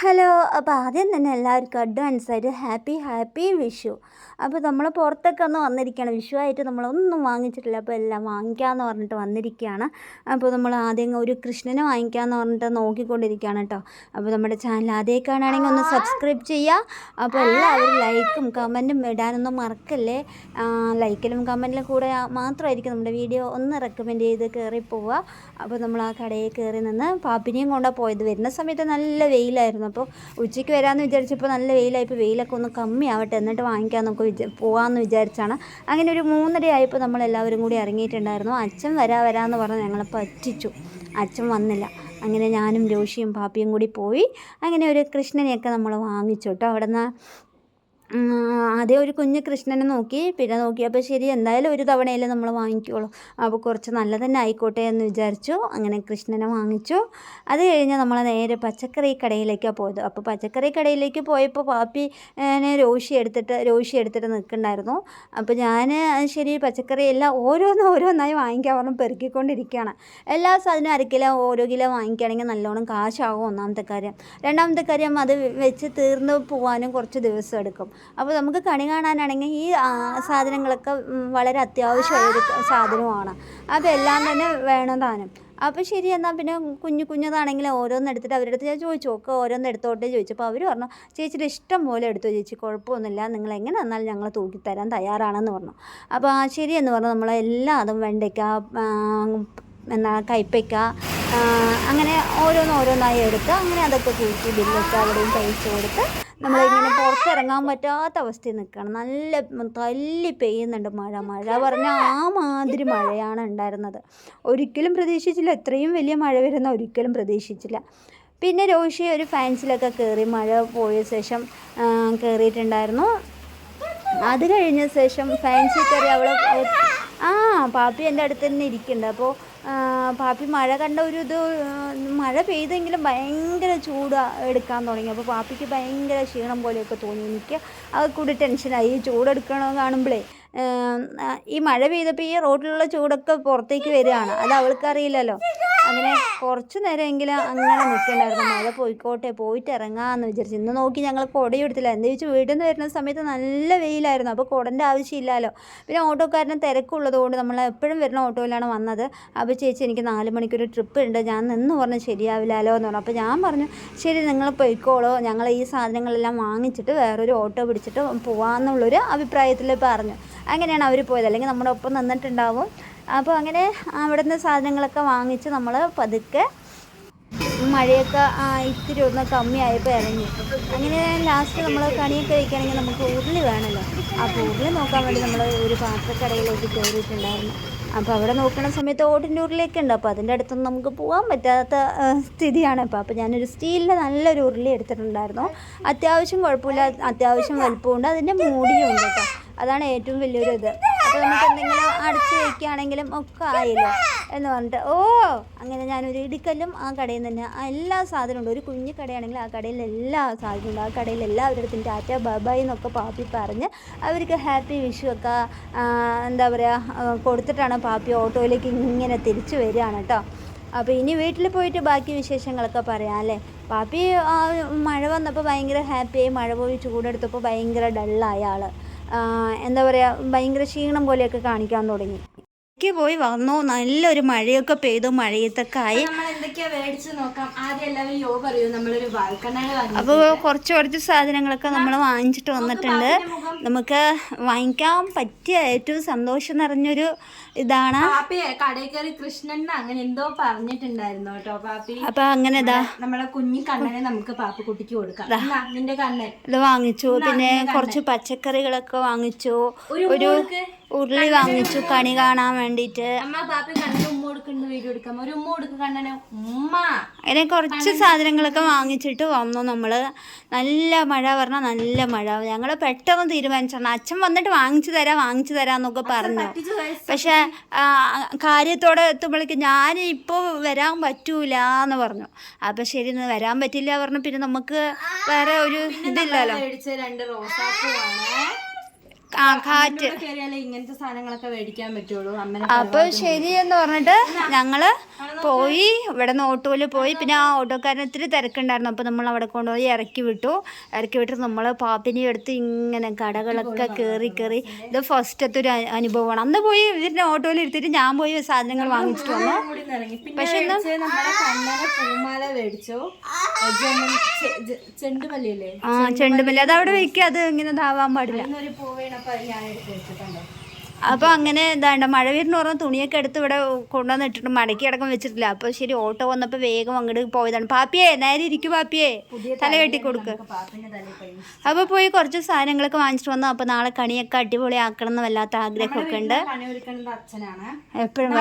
Hello അപ്പോൾ ആദ്യം തന്നെ എല്ലാവർക്കും അഡ്വാൻസ് ആയിട്ട് ഹാപ്പി ഹാപ്പി വിഷു. അപ്പോൾ നമ്മൾ പുറത്തൊക്കെ ഒന്ന് വന്നിരിക്കുകയാണ്. വിഷു ആയിട്ട് നമ്മളൊന്നും വാങ്ങിച്ചിട്ടില്ല. അപ്പോൾ എല്ലാം വാങ്ങിക്കാമെന്ന് പറഞ്ഞിട്ട് വന്നിരിക്കുകയാണ്. അപ്പോൾ നമ്മൾ ആദ്യം ഒരു കൃഷ്ണനെ വാങ്ങിക്കാമെന്ന് പറഞ്ഞിട്ട് നോക്കിക്കൊണ്ടിരിക്കുകയാണ് കേട്ടോ. അപ്പോൾ നമ്മുടെ ചാനൽ ആദ്യമേ കാണുകയാണെങ്കിൽ ഒന്ന് സബ്സ്ക്രൈബ് ചെയ്യുക. അപ്പോൾ എല്ലാവരും ലൈക്കും കമന്റും ഇടാനൊന്നും മറക്കല്ലേ? ലൈക്കിലും കമന്റിലും കൂടെ മാത്രമായിരിക്കും നമ്മുടെ വീഡിയോ ഒന്ന് റെക്കമെൻഡ് ചെയ്ത് കയറി പോവുക അപ്പോൾ നമ്മൾ ആ കടയിൽ കയറി നിന്ന് പാപ്പിനെയും കൊണ്ടാണ് പോയത്. വരുന്ന സമയത്ത് നല്ല വെയിലായിരുന്നു. അപ്പോൾ ഉച്ചയ്ക്ക് വരാമെന്ന് വിചാരിച്ചപ്പോൾ നല്ല വെയിലായി. വെയിലായപ്പോൾ വെയിലൊക്കെ ഒന്ന് കമ്മിയാവട്ടെ. എന്നിട്ട് വാങ്ങിക്കാൻ നമുക്ക് പോകാമെന്ന് വിചാരിച്ചാണ്. അങ്ങനെ ഒരു മൂന്നര ആയപ്പോൾ നമ്മൾ എല്ലാവരും കൂടി ഇറങ്ങിയിട്ടുണ്ടായിരുന്നു. അച്ഛൻ വരാ വരാമെന്ന് പറഞ്ഞ് ഞങ്ങളെ പറ്റിച്ചു അച്ഛൻ വന്നില്ല. അങ്ങനെ ഞാനും രോഷിയും പാപ്പിയും കൂടി പോയി. അങ്ങനെ ഒരു കൃഷ്ണനെയൊക്കെ നമ്മൾ വാങ്ങിച്ചു കേട്ടോ. അവിടെ നിന്ന് ആദ്യം ഒരു കുഞ്ഞ് കൃഷ്ണനെ നോക്കി പിന്നെ നോക്കിയപ്പോൾ ശരി എന്തായാലും ഒരു തവണയല്ലേ നമ്മൾ വാങ്ങിക്കുള്ളൂ. അപ്പോൾ കുറച്ച് നല്ല തന്നെ ആയിക്കോട്ടെ എന്ന് വിചാരിച്ചു. അങ്ങനെ കൃഷ്ണനെ വാങ്ങിച്ചു. അത് കഴിഞ്ഞ് നമ്മൾ നേരെ പച്ചക്കറി കടയിലേക്കാണ് പോയത്. അപ്പോൾ പച്ചക്കറി കടയിലേക്ക് പോയപ്പോൾ പാപ്പി രോഷി എടുത്തിട്ട് രോഷി എടുത്തിട്ട് നിൽക്കണ്ടായിരുന്നു അപ്പോൾ ഞാൻ ശരി പച്ചക്കറി എല്ലാം ഓരോന്ന് ഓരോന്നായി വാങ്ങിക്കാൻ പറഞ്ഞ് പെറുക്കിക്കൊണ്ടിരിക്കുകയാണ്. എല്ലാ സാധനവും അര കിലോ ഓരോ കിലോ വാങ്ങിക്കുകയാണെങ്കിൽ നല്ലോണം കാശാകും ഒന്നാമത്തെ കാര്യം. രണ്ടാമത്തെ കാര്യം അത് വെച്ച് തീർന്ന് പോകാനും കുറച്ച് ദിവസം എടുക്കും. അപ്പോൾ നമുക്ക് കണി കാണാനാണെങ്കിൽ ഈ സാധനങ്ങളൊക്കെ വളരെ അത്യാവശ്യമായ സാധനമാണ്. അപ്പോൾ എല്ലാം തന്നെ വേണം താനും. അപ്പോൾ ശരി എന്നാൽ പിന്നെ കുഞ്ഞു കുഞ്ഞതാണെങ്കിൽ ഓരോന്ന് എടുത്തിട്ട് അവരുടെ അടുത്ത് ഞാൻ ചോദിച്ചു. ഒക്കെ ഓരോന്ന് എടുത്തോട്ടെ ചോദിച്ചപ്പോൾ അവർ പറഞ്ഞു ചേച്ചിയുടെ ഇഷ്ടം പോലെ എടുത്തു ചേച്ചി. കുഴപ്പമൊന്നുമില്ല. നിങ്ങൾ എങ്ങനെ വന്നാലും ഞങ്ങൾ തൂക്കിത്തരാൻ തയ്യാറാണെന്ന് പറഞ്ഞു. അപ്പോൾ ആ ശരി എന്ന് പറഞ്ഞു. നമ്മൾ എല്ലാ അതും വെണ്ടയ്ക്ക എന്നാ കയ്പ്പയ്ക്ക അങ്ങനെ ഓരോന്ന് ഓരോന്നായി എടുത്ത് അങ്ങനെ അതൊക്കെ തൂക്കി ബില്ലൊക്കെ അവിടെയും തയ്ച്ചു കൊടുത്ത് നമ്മളിങ്ങനെ പുറത്തിറങ്ങാൻ പറ്റാത്ത അവസ്ഥയിൽ നിൽക്കുകയാണ്. നല്ല തല്ലി പെയ്യുന്നുണ്ട് മഴ. മഴ പറഞ്ഞാൽ ആ മാതിരി മഴയാണ് ഉണ്ടായിരുന്നത്. ഒരിക്കലും പ്രതീക്ഷിച്ചില്ല. ഇത്രയും വലിയ മഴ വരുന്ന ഒരിക്കലും പ്രതീക്ഷിച്ചില്ല. പിന്നെ രോഷി ഒരു ഫാൻസിലൊക്കെ കയറി മഴ പോയ ശേഷം കയറിയിട്ടുണ്ടായിരുന്നു. അത് കഴിഞ്ഞ ശേഷം ഫാൻസിൽ കയറി അവൾ ആ പാപ്പി എന്റെ അടുത്ത് തന്നെ ഇരിക്കുന്നുണ്ട്. അപ്പോൾ പാപ്പി മഴ കണ്ട ഒരു ഇത് മഴ പെയ്തെങ്കിലും ഭയങ്കര ചൂട് എടുക്കാൻ തുടങ്ങി. അപ്പോൾ പാപ്പിക്ക് ഭയങ്കര ക്ഷീണം പോലെയൊക്കെ തോന്നി. എനിക്ക് അത് കൂടി ടെൻഷനായി ഈ ചൂടെടുക്കണോ കാണുമ്പോഴേ ഈ മഴ പെയ്തപ്പോൾ ഈ റോഡിലുള്ള ചൂടൊക്കെ പുറത്തേക്ക് വരികയാണ്. അത് അവൾക്കറിയില്ലല്ലോ. അങ്ങനെ കുറച്ച് നേരമെങ്കിലും അങ്ങനെ നിൽക്കണ്ടായിരുന്നു. മഴ പോയിക്കോട്ടെ പോയിട്ട് ഇറങ്ങാമെന്ന് വിചാരിച്ചു. ഇന്ന് നോക്കി ഞങ്ങൾ കുടയും എടുത്തില്ല. എന്താ വെച്ചാൽ വീട്ടിൽ നിന്ന് വരുന്ന സമയത്ത് നല്ല വെയിലായിരുന്നു. അപ്പോൾ കുടന്റെ ആവശ്യമില്ലല്ലോ. പിന്നെ ഓട്ടോക്കാരന് തിരക്കുള്ളത് കൊണ്ട് നമ്മൾ എപ്പോഴും വരുന്ന ഓട്ടോയിലാണ് വന്നത്. അപ്പോൾ ചേച്ചി എനിക്ക് നാല് മണിക്കൊരു ട്രിപ്പ് ഉണ്ട്. ഞാൻ നിന്ന് പറഞ്ഞ് ശരിയാവില്ലല്ലോ എന്ന് പറഞ്ഞു. അപ്പോൾ ഞാൻ പറഞ്ഞു ശരി നിങ്ങൾ പോയിക്കോളോ. ഞങ്ങൾ ഈ സാധനങ്ങളെല്ലാം വാങ്ങിച്ചിട്ട് വേറൊരു ഓട്ടോ പിടിച്ചിട്ട് പോകാമെന്നുള്ളൊരു അഭിപ്രായത്തിൽ പറഞ്ഞു. അങ്ങനെയാണ് അവർ പോയത്. അല്ലെങ്കിൽ നമ്മുടെ ഒപ്പം നിന്നിട്ടുണ്ടാവും. അപ്പോൾ അങ്ങനെ അവിടുന്ന് സാധനങ്ങളൊക്കെ വാങ്ങിച്ച് നമ്മൾ പതുക്കെ മഴയൊക്കെ ഇത്തിരി ഒന്ന് കമ്മിയായപ്പോൾ ഇറങ്ങി. അങ്ങനെ ലാസ്റ്റ് നമ്മൾ കണിയൊക്കെ കഴിക്കുകയാണെങ്കിൽ നമുക്ക് ഉരുളി വേണമല്ലോ അപ്പോൾ ഉരുളി നോക്കാൻ വേണ്ടി നമ്മൾ ഒരു പാത്രക്കടയിലേക്ക് കയറിയിട്ടുണ്ടായിരുന്നു. അപ്പോൾ അവിടെ നോക്കുന്ന സമയത്ത് ഓട്ടിന്റെ ഉരുളിയൊക്കെ ഉണ്ട്. അപ്പോൾ അതിന്റെ അടുത്തൊന്നും നമുക്ക് പോകാൻ പറ്റാത്ത സ്ഥിതിയാണ്. അപ്പോൾ അപ്പോൾ ഞാനൊരു സ്റ്റീലിന്റെ നല്ലൊരു ഉരുളി എടുത്തിട്ടുണ്ടായിരുന്നു. അത്യാവശ്യം കുഴപ്പമില്ല അത്യാവശ്യം വലുപ്പമുണ്ട്. അതിന്റെ മൂടിയും ഉണ്ട് കേട്ടോ. അതാണ് ഏറ്റവും വലിയൊരു ഇത്. അപ്പോൾ നമുക്ക് എന്തെങ്കിലും അടച്ചു വയ്ക്കുകയാണെങ്കിലും ഒക്കെ ആയില്ല എന്ന് പറഞ്ഞിട്ട് ഓ അങ്ങനെ ഞാനൊരു ഇടിക്കല്ലും ആ കടയിൽ നിന്ന് തന്നെ എല്ലാ സാധനവും ഉണ്ട്. ഒരു കുഞ്ഞു കടയാണെങ്കിൽ ആ കടയിൽ എല്ലാ സാധനവും ഉണ്ട്. ആ കടയിൽ എല്ലാവരുടെ ടാറ്റ ബബായി എന്നൊക്കെ പാപ്പി പറഞ്ഞ് അവർക്ക് ഹാപ്പി വിഷു ഒക്കെ എന്താ പറയുക കൊടുത്തിട്ടാണ് പാപ്പി ഓട്ടോയിലേക്ക് ഇങ്ങനെ തിരിച്ചു വരികയാണ് കേട്ടോ. അപ്പോൾ ഇനി വീട്ടിൽ പോയിട്ട് ബാക്കി വിശേഷങ്ങളൊക്കെ പറയാം അല്ലേ? പാപ്പി മഴ വന്നപ്പോൾ ഭയങ്കര ഹാപ്പിയായി. മഴ പോയി ചൂടെടുത്തപ്പോൾ ഭയങ്കര ഡള്ളായ ആൾ എന്താ പറയുക ഭയങ്കര ക്ഷീണം പോലെയൊക്കെ കാണിക്കാൻ തുടങ്ങി. എനിക്ക് പോയി വന്നു. നല്ലൊരു മഴയൊക്കെ പെയ്തു. മഴയത്തൊക്കെ ആയി. അപ്പോൾ കുറച്ച് കുറച്ച് സാധനങ്ങളൊക്കെ നമ്മൾ വാങ്ങിച്ചിട്ട് വന്നിട്ടുണ്ട്. നമുക്ക് വാങ്ങിക്കാൻ പറ്റിയ ഏറ്റവും സന്തോഷം നിറഞ്ഞൊരു ഇതാണ്. കൃഷ്ണൻ അങ്ങനെ എന്തോ പറഞ്ഞിട്ടുണ്ടായിരുന്നു കേട്ടോ പാപ്പി. അപ്പോൾ അങ്ങനെ ഇതാ. നമ്മളെ കുഞ്ഞി കണ്ണനെ നമുക്ക് പാപ്പി കുട്ടിക്ക് കൊടുക്കാം. നിന്റെ കണ്ണൻ ഇത് വാങ്ങിച്ചു. പിന്നെ കുറച്ച് പച്ചക്കറികളൊക്കെ വാങ്ങിച്ചു. ഒരു ഉരുളി വാങ്ങിച്ചു കണി കാണാൻ വേണ്ടിട്ട് അങ്ങനെ കുറച്ച് സാധനങ്ങളൊക്കെ വാങ്ങിച്ചിട്ട് വന്നു നമ്മൾ. നല്ല മഴ പറഞ്ഞാൽ നല്ല മഴ. ഞങ്ങൾ പെട്ടെന്ന് തീരുമാനിച്ചാണ് അച്ഛൻ വന്നിട്ട് വാങ്ങിച്ചു തരാം വാങ്ങിച്ചു തരാന്നൊക്കെ പറഞ്ഞു. പക്ഷെ കാര്യത്തോടെ എത്തുമ്പോഴേക്ക് ഞാൻ ഇപ്പോൾ വരാൻ പറ്റൂല എന്ന് പറഞ്ഞു. അപ്പൊ ശരി വരാൻ പറ്റില്ല പറഞ്ഞു പിന്നെ നമുക്ക് വേറെ ഒരു ഇതില്ലല്ലോ. രണ്ട് റോസാപ്പൂ കാറ്റ്. ഇങ്ങനത്തെ സാധനങ്ങളൊക്കെ മേടിക്കാൻ പറ്റുള്ളൂ. അപ്പൊ ശരി എന്ന് പറഞ്ഞിട്ട് ഞങ്ങൾ പോയി ഇവിടെ നിന്ന് ഓട്ടോയിൽ പോയി. പിന്നെ ആ ഓട്ടോക്കാരൻ ഒത്തിരി തിരക്കുണ്ടായിരുന്നു. അപ്പൊ നമ്മൾ അവിടെ കൊണ്ടുപോയി ഇറക്കി വിട്ടു. ഇറക്കി വിട്ട് നമ്മൾ പാപ്പിനെ എടുത്ത് ഇങ്ങനെ കടകളൊക്കെ കേറി കേറി. ഇത് ഫസ്റ്റത്തെ ഒരു അനുഭവമാണ്. അന്ന് പോയി ഇതിന്റെ ഓട്ടോയിൽ എടുത്തിട്ട് ഞാൻ പോയി സാധനങ്ങൾ വാങ്ങിച്ചിട്ട് വന്നു. പക്ഷെ ചെണ്ടുമല്ലി. അത് അവിടെ വെക്കുക അത് ഇങ്ങനെ ഇതാവാൻ പാടില്ല. ഇന്നൊരു പൂ വീണപ്പോ അത് ഞാൻ എടുത്ത് വെച്ചിട്ടുണ്ടോ അപ്പോൾ അങ്ങനെ എന്താണ്ട് മഴ വീരിന് പറഞ്ഞ തുണിയൊക്കെ എടുത്ത് ഇവിടെ കൊണ്ടുവന്നിട്ടുണ്ട് മടക്കി അടക്കം വെച്ചിട്ടില്ല. അപ്പോൾ ശരി ഓട്ടോ വന്നപ്പോൾ വേഗം അങ്ങോട്ട് പോയതാണ്. പാപ്പിയേ നേരെ ഇരിക്കു പാപ്പിയേ. തല കെട്ടി കൊടുക്ക്. അപ്പൊ പോയി അപ്പോൾ പോയി കുറച്ച് സാധനങ്ങളൊക്കെ വാങ്ങിച്ചിട്ട് വന്നു. അപ്പോൾ നാളെ കണിയൊക്കെ അടിപൊളി ആക്കണം എന്ന് വല്ലാത്ത ആഗ്രഹമൊക്കെ ഉണ്ട്. എപ്പോഴും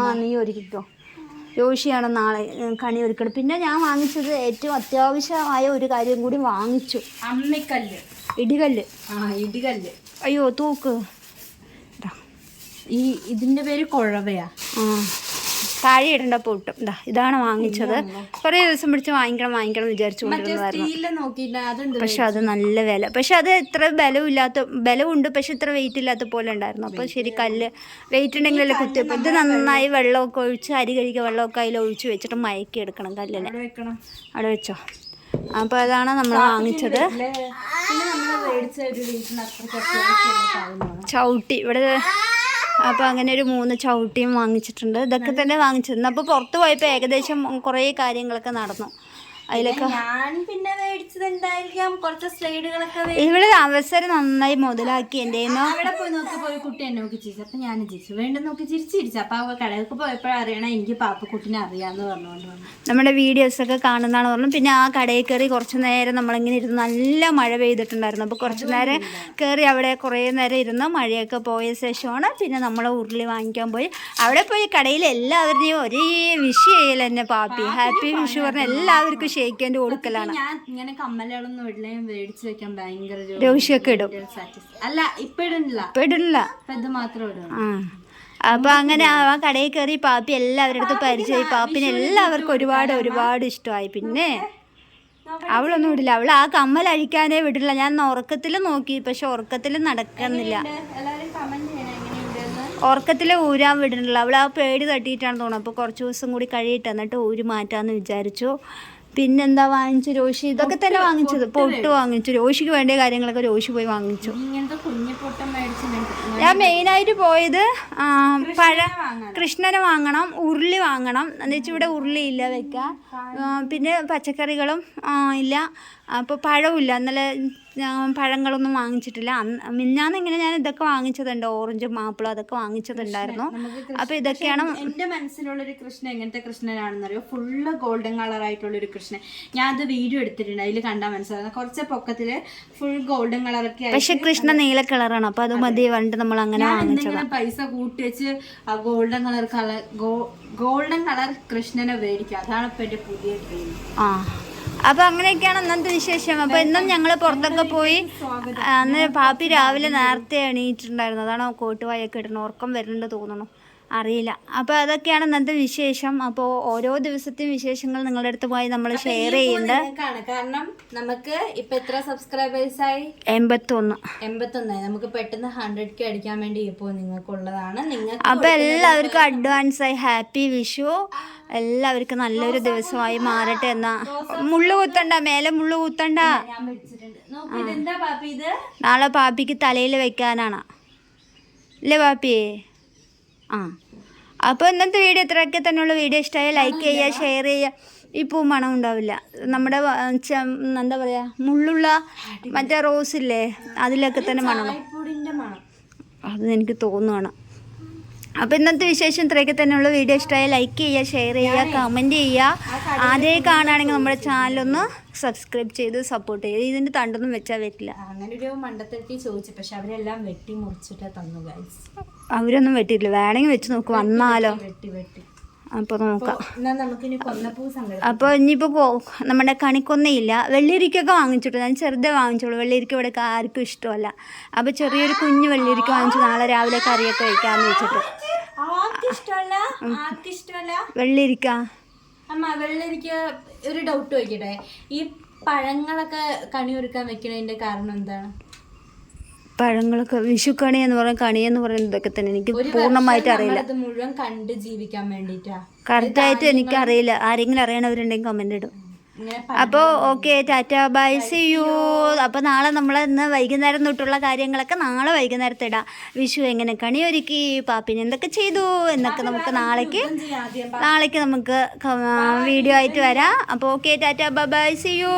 ആ നീ ഒരുക്കിക്കോ. യോഷിയാണ് നാളെ കണി ഒരുക്കണം പിന്നെ ഞാൻ വാങ്ങിച്ചത് ഏറ്റവും അത്യാവശ്യമായ ഒരു കാര്യം കൂടി വാങ്ങിച്ചു. അമ്മിക്കല്ല്. ഇടികല്ല്. ആ ഇടികല്ല്. അയ്യോ തൂക്ക്. ഈ ഇതിന്റെ പേര് കുഴവയാ. താഴെ ഇടണ്ട പൊട്ടും. ഇതാ ഇതാണ് വാങ്ങിച്ചത്. കുറേ ദിവസം പിടിച്ച് വാങ്ങിക്കണം വാങ്ങിക്കണം എന്ന് വിചാരിച്ചു പക്ഷെ അത് നല്ല വില. പക്ഷെ അത് ഇത്ര ബലമില്ലാത്ത ബലമുണ്ട് പക്ഷെ ഇത്ര വെയിറ്റ് ഇല്ലാത്ത പോലെ ഉണ്ടായിരുന്നു. അപ്പോൾ ശരി കല്ല് വെയിറ്റ് ഉണ്ടെങ്കിലല്ലേ കുത്തിയപ്പോൾ ഇത് നന്നായി വെള്ളമൊക്കെ ഒഴിച്ച് അരി കഴിക്കുക വെള്ളമൊക്കെ അതിൽ ഒഴിച്ച് വെച്ചിട്ട് മയക്കി എടുക്കണം കല്ലിനെ അവിടെ വെച്ചോ. അപ്പോൾ അതാണ് നമ്മൾ വാങ്ങിച്ചത്. ചവിട്ടി. ഇവിടെ അപ്പോൾ അങ്ങനെ ഒരു മൂന്ന് ചവിട്ടിയും വാങ്ങിച്ചിട്ടുണ്ട്. ഇതൊക്കെ തന്നെ വാങ്ങിച്ചിരുന്നു. അപ്പോൾ പുറത്ത് പോയപ്പോൾ ഏകദേശം കുറേ കാര്യങ്ങളൊക്കെ നടന്നു. അതിലൊക്കെ ഞാൻ പിന്നെ മേടിച്ചത് എന്തായിരിക്കാം കുറച്ച് സ്ലൈഡുകളൊക്കെ ഇവിടെ അവസരം നന്നായി മുതലാക്കി എന്റെ അവിടെ പോയി നോക്കി പോയി കുട്ടി എന്നെ നോക്കി ചിരിച്ചു. അപ്പൊ ഞാൻ ചിരിച്ചു. വീണ്ടും നോക്കി ചിരിച്ചു ചിരിച്ചു. അപ്പൊ അവ കടയിലേക്ക് പോയപ്പോഴും അറിയണം എനിക്ക് പാപ്പക്കുട്ടിനെ അറിയാന്ന് പറഞ്ഞുകൊണ്ട് നമ്മുടെ നമ്മുടെ വീഡിയോസൊക്കെ കാണുന്നതാണ് പറഞ്ഞു. പിന്നെ ആ കടയിൽ കയറി കുറച്ചു നേരം നമ്മളിങ്ങനെ ഇരുന്ന് നല്ല മഴ പെയ്തിട്ടുണ്ടായിരുന്നു. അപ്പൊ കുറച്ചു നേരം കയറി അവിടെ കുറേ നേരം ഇരുന്ന് മഴയൊക്കെ പോയ ശേഷമാണ് പിന്നെ നമ്മൾ ഉരുളി വാങ്ങിക്കാൻ പോയി. അവിടെ പോയി കടയിൽ എല്ലാവരുടെയും ഒരേ വിഷ് ചെയ്യൽ തന്നെ പാപ്പി. ഹാപ്പി വിഷു പറഞ്ഞ എല്ലാവർക്കും ഷെയ്ക്കേന്റെ കൊടുക്കലാണ്. ഞാൻ ഇങ്ങനെ കമ്മലുകളൊന്നും ഇടലേയും മേടിച്ചു വെക്കാൻ ഭയങ്കര രോഷിയൊക്കെ ഇടും. അല്ല ഇപ്പൊ ഇടുന്നില്ല. ഇപ്പം ഇടില്ല ഇത് മാത്രം ഇടും അപ്പോൾ അങ്ങനെ ആ കടയിൽ കയറി പാപ്പി എല്ലാവരുടെ അടുത്ത് പരിചയമായി. പാപ്പിന് എല്ലാവർക്കും ഒരുപാട് ഒരുപാട് ഇഷ്ടമായി. പിന്നെ അവളൊന്നും വിടില്ല അവൾ ആ കമ്മൽ അഴിക്കാനേ വിടില്ല ഞാൻ ഉറക്കത്തിൽ നോക്കി പക്ഷെ ഉറക്കത്തിൽ നടക്കുന്നില്ല ഉറക്കത്തിൽ ഊരാൻ വിടുന്നില്ല. അവൾ ആ പേടി തട്ടിയിട്ടാണ് തോന്നുന്നത്. അപ്പോൾ കുറച്ച് ദിവസം കൂടി കഴിയിട്ട് എന്നിട്ട് ഊരി മാറ്റാമെന്ന് വിചാരിച്ചു. പിന്നെന്താ വാങ്ങിച്ചു രോഷി? ഇതൊക്കെ തന്നെ വാങ്ങിച്ചത്. പൊട്ട് വാങ്ങിച്ചു. രോഷിക്ക് വേണ്ട കാര്യങ്ങളൊക്കെ രോഷി പോയി വാങ്ങിച്ചു. ഞാൻ മെയിനായിട്ട് പോയത് പഴ കൃഷ്ണന് വാങ്ങണം ഉരുളി വാങ്ങണം. എന്ന് വെച്ചാൽ ഇവിടെ ഉരുളി ഇല്ല വെക്കാൻ പിന്നെ പച്ചക്കറികളും ഇല്ല. അപ്പോൾ പഴവും ഇന്നലെ ഞാൻ പഴങ്ങളൊന്നും വാങ്ങിച്ചിട്ടില്ല. അന്ന് മിന്നാന്ന് ഇങ്ങനെ ഞാൻ ഇതൊക്കെ വാങ്ങിച്ചതുണ്ട്. ഓറഞ്ച് മാപ്പിളും അതൊക്കെ വാങ്ങിച്ചതുണ്ടായിരുന്നു. അപ്പൊ ഇതൊക്കെയാണ് എന്റെ മനസ്സിലുള്ളൊരു കൃഷ്ണൻ എങ്ങനത്തെ കൃഷ്ണനാണെന്നറിയോ? ഫുള്ള് ഗോൾഡൻ കളർ ആയിട്ടുള്ള ഒരു കൃഷ്ണൻ. ഞാൻ അത് വീഡിയോ എടുത്തിട്ടുണ്ട്. അതിൽ കണ്ടാൽ മനസ്സിലാകുന്നത് കുറച്ച് പൊക്കത്തിൽ ഫുൾ ഗോൾഡൻ കളറൊക്കെ പക്ഷെ കൃഷ്ണ നീല കളറാണ്. അപ്പൊ അത് മതി. പണ്ട് നമ്മൾ അങ്ങനെ വാങ്ങിച്ചത്. പൈസ കൂട്ടി വെച്ച് ആ golden colour colour golden colour കൃഷ്ണനെ മേടിക്കുക അതാണ് ഇപ്പൊ എന്റെ പുതിയ ഡ്രീം ആ. അപ്പോൾ അങ്ങനെയൊക്കെയാണ് അന്നത്തെ വിശേഷം. അപ്പൊ ഇന്നും ഞങ്ങൾ പുറത്തൊക്കെ പോയി അന്ന് പാപ്പി രാവിലെ നേരത്തെ എണീറ്റിട്ടുണ്ടായിരുന്നു. അതാണ് കോട്ടുവായൊക്കെ ഇടണം ഉറക്കം വരുന്നുണ്ട് തോന്നുന്നു. അറിയില്ല. അപ്പോൾ അതൊക്കെയാണ് ഇന്നത്തെ വിശേഷം. അപ്പോൾ ഓരോ ദിവസത്തെയും വിശേഷങ്ങൾ നിങ്ങളുടെ അടുത്ത് പോയി നമ്മൾ ഷെയർ ചെയ്യുന്നുണ്ട്. കാരണം നമുക്ക് ഇപ്പൊ എത്ര സബ്സ്ക്രൈബേഴ്സ് ആയി? എൺപത്തൊന്ന്. എൺപത്തൊന്നായി നമുക്ക് പെട്ടെന്ന് ഹൺഡ്രഡ് കെ അടിക്കാൻ വേണ്ടി ഇപ്പോൾ നിങ്ങൾക്കുള്ളതാണ്. നിങ്ങൾക്ക് അപ്പോൾ എല്ലാവർക്കും അഡ്വാൻസ് ആയി ഹാപ്പി വിഷു. എല്ലാവർക്കും നല്ലൊരു ദിവസമായി മാറട്ടെ എന്നാ. മുള്ളു കുത്തണ്ട മേലെ മുള്ളു കുത്തണ്ട. നാളെ പാപ്പിക്ക് തലയിൽ വെക്കാനാണ്. അല്ലേ പാപ്പിയേ? ആ. അപ്പോൾ ഇന്നത്തെ വീഡിയോ ഇത്രയൊക്കെ തന്നെയുള്ള. വീഡിയോ ഇഷ്ടമായ ലൈക്ക് ചെയ്യുക ഷെയർ ചെയ്യുക. ഈ പൂ മണം ഉണ്ടാവില്ല. നമ്മുടെ എന്താ പറയുക മുള്ളുള്ള മറ്റേ റോസ് ഇല്ലേ അതിലൊക്കെ തന്നെ മണം. അത് എനിക്ക് തോന്നുവാണ്. അപ്പോൾ ഇന്നത്തെ വിശേഷം ഇത്രയൊക്കെ തന്നെയുള്ള വീഡിയോ ഇഷ്ടമായ ലൈക്ക് ചെയ്യുക ഷെയർ ചെയ്യുക കമന്റ് ചെയ്യുക. ആദ്യമായി കാണുകയാണെങ്കിൽ നമ്മുടെ ചാനലൊന്ന് സബ്സ്ക്രൈബ് ചെയ്ത് സപ്പോർട്ട് ചെയ്ത്. ഇതിന്റെ തണ്ടൊന്നും വെച്ചാൽ വരില്ല. അങ്ങനെ ഒരു മണ്ടത്തെട്ടി ചോദിച്ചു. പക്ഷെ അവരെല്ലാം വെട്ടി മുറിച്ചിട്ടാണ് തന്നു അവരൊന്നും വെട്ടിയില്ല വേണമെങ്കിൽ വെച്ച് നോക്ക്. വന്നാലോ? വെട്ടി വെട്ടി. അപ്പോൾ നോക്കാം. അപ്പോൾ ഇനിയിപ്പോൾ പോ നമ്മുടെ കണിക്കൊന്നയില്ല. വെള്ളിരിക്കൊക്കെ വാങ്ങിച്ചിട്ടു. ഞാൻ ചെറുതേ വാങ്ങിച്ചോളൂ വെള്ളിരിക്ക ഇവിടെ ആർക്കും ഇഷ്ടമല്ല. അപ്പോൾ ചെറിയൊരു കുഞ്ഞു വെള്ളിരിക്ക വാങ്ങിച്ചു നാളെ രാവിലെ കറിയൊക്കെ വയ്ക്കാമെന്ന് വെച്ചിട്ട്. വെള്ളിരിക്ക അമ്മ വെള്ളരിക്ക് ഒരു ഡൗട്ട് ചോദിക്കട്ടെ? ഈ പഴങ്ങളൊക്കെ കണി ഒരുക്കാൻ വെക്കണതിന്റെ കാരണം എന്താണ്? പഴങ്ങളൊക്കെ വിഷു കണി എന്ന് പറയുന്ന കണി എന്ന് പറയുന്നതൊക്കെ തന്നെ എനിക്ക് പൂർണമായിട്ട് അറിയില്ല. മുഴുവൻ കണ്ട് ജീവിക്കാൻ വേണ്ടിട്ടാ. കറക്റ്റായിട്ട് എനിക്ക് അറിയില്ല. ആരെങ്കിലും അറിയണവരുണ്ടെങ്കിൽ കമന്റ് ഇടും. അപ്പോ അപ്പോൾ okay tata bye see you അപ്പോൾ നാളെ നമ്മൾ ഇന്ന് വൈകുന്നേരം തൊട്ടുള്ള കാര്യങ്ങളൊക്കെ നാളെ വൈകുന്നേരത്തെ ഇടാം. വിഷു എങ്ങനെ കണി ഒരുക്കി പാപ്പിന് എന്തൊക്കെ ചെയ്തു എന്നൊക്കെ നമുക്ക് നാളേക്ക് നാളേക്ക് നമുക്ക് വീഡിയോ ആയിട്ട് വരാം. അപ്പോൾ okay tata bye see you